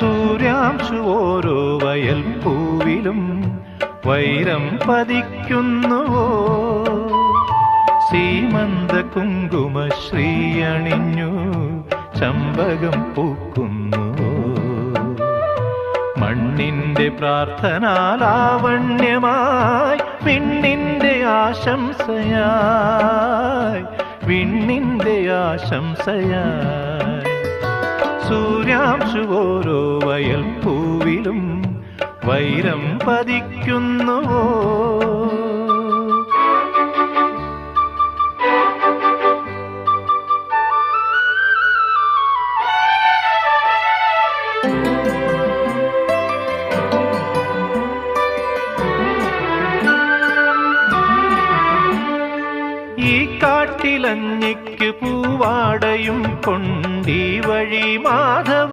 സൂര്യാംശു ഓരോ വയൽ പൂവിലും വൈരം പതിക്കുന്നുവോ? സീമന്ത കുങ്കുമ ശ്രീയണിഞ്ഞു ചമ്പകം പൂക്കുന്നു മണ്ണിന്റെ പ്രാർത്ഥനാലാവണ്യമായി പിണ്ണിന്റെ ആശംസയായി വിണ്ണിന്റെ ആശംസയായി. സൂര്യാംശു ഓരോ വയൽ പൂവിലും വൈരം പതിക്കുന്നുവോ? ഈ കാട്ടിലഞ്ഞിക്ക് പൂവാടയും കൊണ്ടീ வண்டி வழி மாதவ